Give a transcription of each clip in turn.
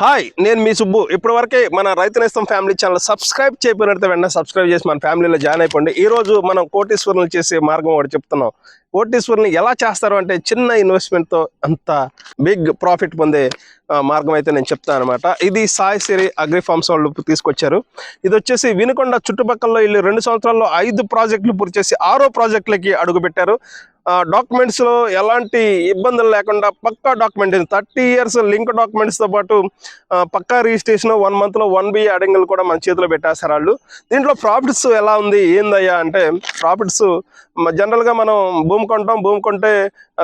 Hi నేను మీ సుబ్బు. ఇప్పటి వరకే మన రైతు నేస్తం ఫ్యామిలీ ఛానల్ సబ్స్క్రైబ్ చేయకపోయినట్టు వెంటనే సబ్స్క్రైబ్ చేసి మన ఫ్యామిలీలో జాయిన్ అయిపోండి. ఈ రోజు మనం కోటీశ్వరులు చేసే మార్గం ఒకటి చెప్తున్నాం. కోటీశ్వరుని ఎలా చేస్తారు అంటే చిన్న ఇన్వెస్ట్మెంట్తో అంత బిగ్ ప్రాఫిట్ పొందే మార్గం అయితే నేను చెప్తాను అనమాట ఇది సాయి సిరి అగ్రి ఫార్మ్స్ వాళ్ళు తీసుకొచ్చారు. ఇది వచ్చేసి వినుకొండ చుట్టుపక్కల వీళ్ళు రెండు సంవత్సరాల్లో ఐదు ప్రాజెక్టులు పూర్తి చేసి ఆరో ప్రాజెక్టులకి అడుగుపెట్టారు. డాక్యుమెంట్స్లో ఎలాంటి ఇబ్బందులు లేకుండా పక్కా డాక్యుమెంట్ థర్టీ ఇయర్స్ లింక్ డాక్యుమెంట్స్తో పాటు పక్కా రిజిస్ట్రేషన్ వన్ మంత్లో వన్ బి అడంగులు కూడా మన చేతిలో పెట్టేస్తారు వాళ్ళు. దీంట్లో ప్రాఫిట్స్ ఎలా ఉంది? ఏందయ్యా అంటే ప్రాఫిట్స్ జనరల్గా మనం భూమి కొంటాం భూమి కొంటే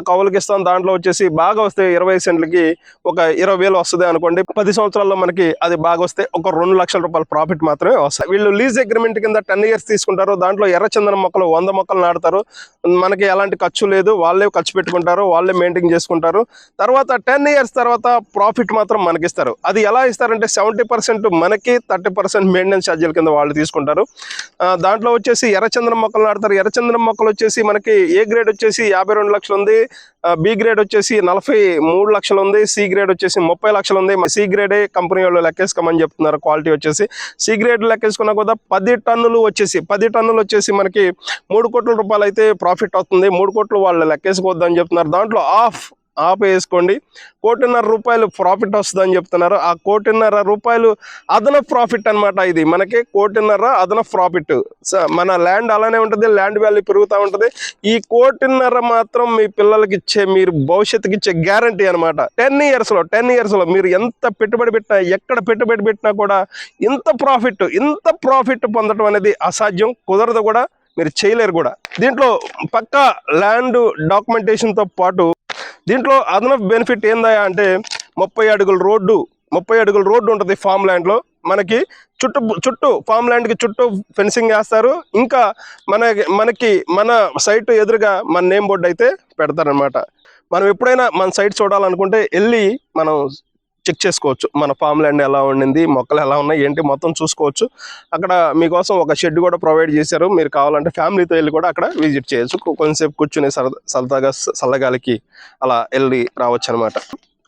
కవులకి ఇస్తాం. దాంట్లో వచ్చేసి బాగా వస్తే ఇరవై సెంట్లకి ఒక ఇరవై వేలు వస్తుంది అనుకోండి. పది సంవత్సరాల్లో మనకి అది బాగా వస్తే ఒక రెండు లక్షల రూపాయల ప్రాఫిట్ మాత్రమే వస్తాయి వీళ్ళు లీజ్ అగ్రిమెంట్ కింద టెన్ ఇయర్స్ తీసుకుంటారు. దాంట్లో ఎర్రచందనం మొక్కలు వంద మొక్కలు నాడతారు మనకి ఎలాంటి ఖర్చు లేదు వాళ్ళే ఖర్చు పెట్టుకుంటారు వాళ్ళే మెయింటైన్ చేసుకుంటారు. తర్వాత టెన్ ఇయర్స్ తర్వాత ప్రాఫిట్ మాత్రం మనకి ఇస్తారు అది ఎలా ఇస్తారంటే సెవెంటీ పర్సెంట్ మనకి థర్టీ పర్సెంట్ మెయింటెనెన్స్ ఛార్జీల కింద వాళ్ళు తీసుకుంటారు. దాంట్లో వచ్చేసి ఎర్రచందనం మొక్కలు నాటుతారు. ఎర్రచందనం మొక్కలు వచ్చేసి మనకి ఏ గ్రేడ్ వచ్చేసి యాభై రెండు లక్షలు ఉంది బి గ్రేడ్ వచ్చేసి నలభై మూడు లక్షలు ఉంది సి గ్రేడ్ వచ్చేసి ముప్పై లక్షలు ఉంది. సి గ్రేడే కంపెనీ వాళ్ళు లెక్కేసుకోమని చెప్తున్నారు క్వాలిటీ వచ్చేసి. సి గ్రేడ్ లెక్కేసుకున్నా కూడా పది టన్నులు వచ్చేసి పది టన్నులు వచ్చేసి మనకి మూడు కోట్ల రూపాయలు అయితే ప్రాఫిట్ అవుతుంది. మూడు కోట్లు వాళ్ళు లెక్కేసుకోవద్దని చెప్తున్నారు. దాంట్లో ఆఫ్ ఆపేసుకోండి. కోటిన్నర రూపాయలు ప్రాఫిట్ వస్తుందని చెప్తున్నారు. ఆ కోటిన్నర రూపాయలు అదనపు ప్రాఫిట్ అనమాట ఇది. మనకి కోటిన్నర అదనపు ప్రాఫిట్. మన ల్యాండ్ అలానే ఉంటుంది ల్యాండ్ వాల్యూ పెరుగుతూ ఉంటుంది. ఈ కోటిన్నర మాత్రం మీ పిల్లలకి ఇచ్చే మీరు భవిష్యత్తుకి ఇచ్చే గ్యారంటీ అనమాట టెన్ ఇయర్స్లో టెన్ ఇయర్స్లో మీరు ఎంత పెట్టుబడి పెట్టినా ఎక్కడ పెట్టుబడి పెట్టినా కూడా ఇంత ప్రాఫిట్ ఇంత ప్రాఫిట్ పొందడం అనేది అసాధ్యం కుదరదు కూడా మీరు చేయలేరు కూడా. దీంట్లో పక్కా ల్యాండ్ డాక్యుమెంటేషన్తో పాటు దీంట్లో అదనపు బెనిఫిట్ ఏందా అంటే ముప్పై అడుగుల రోడ్డు ముప్పై అడుగుల రోడ్డు ఉంటుంది ఫామ్ ల్యాండ్లో మనకి చుట్టూ చుట్టూ ఫామ్ ల్యాండ్కి చుట్టూ ఫెన్సింగ్ వేస్తారు. ఇంకా మన మనకి మన సైట్ ఎదురుగా మన నేమ్ బోర్డు అయితే పెడతారనమాట మనం ఎప్పుడైనా మన సైట్ చూడాలనుకుంటే వెళ్ళి మనం చెక్ చేసుకోవచ్చు. మన ఫామ్ ల్యాండ్ ఎలా ఉండింది మొక్కలు ఎలా ఉన్నాయి ఏంటి మొత్తం చూసుకోవచ్చు. అక్కడ మీకోసం ఒక షెడ్ కూడా ప్రొవైడ్ చేశారు. మీరు కావాలంటే ఫ్యామిలీతో వెళ్ళి కూడా అక్కడ విజిట్ చేయొచ్చు. కొ- కొంతసేపు కూర్చుని సరదా సరదాగా సల్లగాలికి చల్లగాలికి అలా వెళ్ళి రావచ్చు అనమాట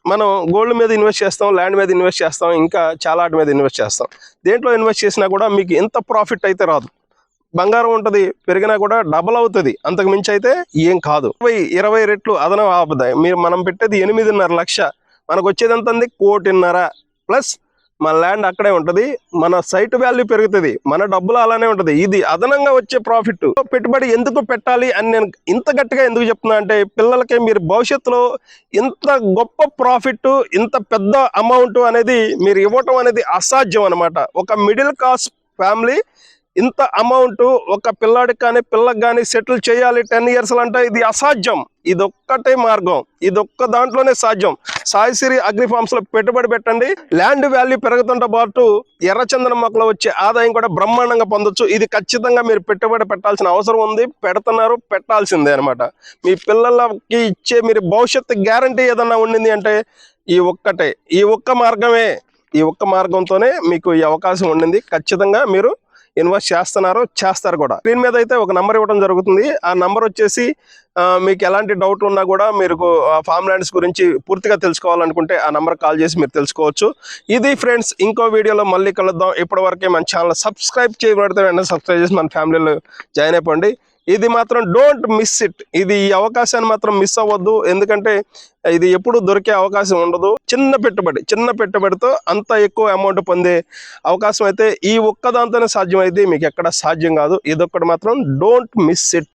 మనం గోల్డ్ మీద ఇన్వెస్ట్ చేస్తాం ల్యాండ్ మీద ఇన్వెస్ట్ చేస్తాం ఇంకా చాలా వాటి మీద ఇన్వెస్ట్ చేస్తాం. దేంట్లో ఇన్వెస్ట్ చేసినా కూడా మీకు ఎంత ప్రాఫిట్ అయితే రాదు. బంగారం ఉంటుంది పెరిగినా కూడా డబల్ అవుతుంది. అంతకు మించి అయితే ఏం కాదు. ఇరవై ఇరవై రెట్లు అదనం ఆపదాయి మీరు మనం పెట్టేది ఎనిమిదిన్నర లక్ష. మనకు వచ్చేది ఎంత ఉంది కోటిన్నర. ప్లస్ మన ల్యాండ్ అక్కడే ఉంటుంది. మన సైట్ వాల్యూ పెరుగుతుంది. మన డబ్బులు అలానే ఉంటుంది. ఇది అదనంగా వచ్చే ప్రాఫిట్ పెట్టుబడి ఎందుకు పెట్టాలి అని నేను ఇంత గట్టిగా ఎందుకు చెప్తున్నా అంటే పిల్లలకి మీరు భవిష్యత్తులో ఇంత గొప్ప ప్రాఫిట్ ఇంత పెద్ద అమౌంట్ అనేది మీరు ఇవ్వటం అనేది అసాధ్యం అనమాట ఒక మిడిల్ క్లాస్ ఫ్యామిలీ ఇంత అమౌంట్ ఒక పిల్లాడికి కానీ పిల్లకి కానీ సెటిల్ చేయాలి టెన్ ఇయర్స్లో అంటే ఇది అసాధ్యం. ఇదొక్కటే మార్గం. ఇదొక్క దాంట్లోనే సాధ్యం. సాయిసిరి అగ్రి ఫార్మ్స్లో పెట్టుబడి పెట్టండి. ల్యాండ్ వాల్యూ పెరుగుతుంట పాటు ఎర్రచందనం మొక్కలు వచ్చే ఆదాయం కూడా బ్రహ్మాండంగా పొందొచ్చు. ఇది ఖచ్చితంగా మీరు పెట్టుబడి పెట్టాల్సిన అవసరం ఉంది. పెడుతున్నారు పెట్టాల్సిందే అనమాట మీ పిల్లలకి ఇచ్చే మీరు భవిష్యత్తు గ్యారంటీ ఏదన్నా ఉండింది అంటే ఈ ఒక్కటే. ఈ ఒక్క మార్గమే. ఈ ఒక్క మార్గంతోనే మీకు ఈ అవకాశం ఉండింది. ఖచ్చితంగా మీరు ఇన్వెస్ట్ చేస్తున్నారో చేస్తారు కూడా. స్క్రీన్ మీద అయితే ఒక నంబర్ ఇవ్వడం జరుగుతుంది. ఆ నంబర్ వచ్చేసి మీకు ఎలాంటి డౌట్ ఉన్నా కూడా మీరు ఫామ్ ల్యాండ్స్ గురించి పూర్తిగా తెలుసుకోవాలనుకుంటే ఆ నంబర్ కాల్ చేసి మీరు తెలుసుకోవచ్చు. ఇది ఫ్రెండ్స్ ఇంకో వీడియోలో మళ్ళీ కలుద్దాం. ఇప్పటివరకే మన ఛానల్ సబ్స్క్రైబ్ చేయబడితే వెంటనే సబ్స్క్రైబ్ చేసి మన ఫ్యామిలీలో జాయిన్ అయిపోండి. ఇది మాత్రం డోంట్ మిస్ ఇట్. ఇది ఈ అవకాశాన్ని మాత్రం మిస్ అవ్వద్దు. ఎందుకంటే ఇది ఎప్పుడు దొరికే అవకాశం ఉండదు. చిన్న పెట్టుబడి చిన్న పెట్టుబడితో అంత ఎక్కువ అమౌంట్ పొందే అవకాశం అయితే ఈ ఒక్క సాధ్యమైతే సాధ్యం అయితే మీకు ఎక్కడ సాధ్యం కాదు. ఇదొక్కటి మాత్రం డోంట్ మిస్ ఇట్.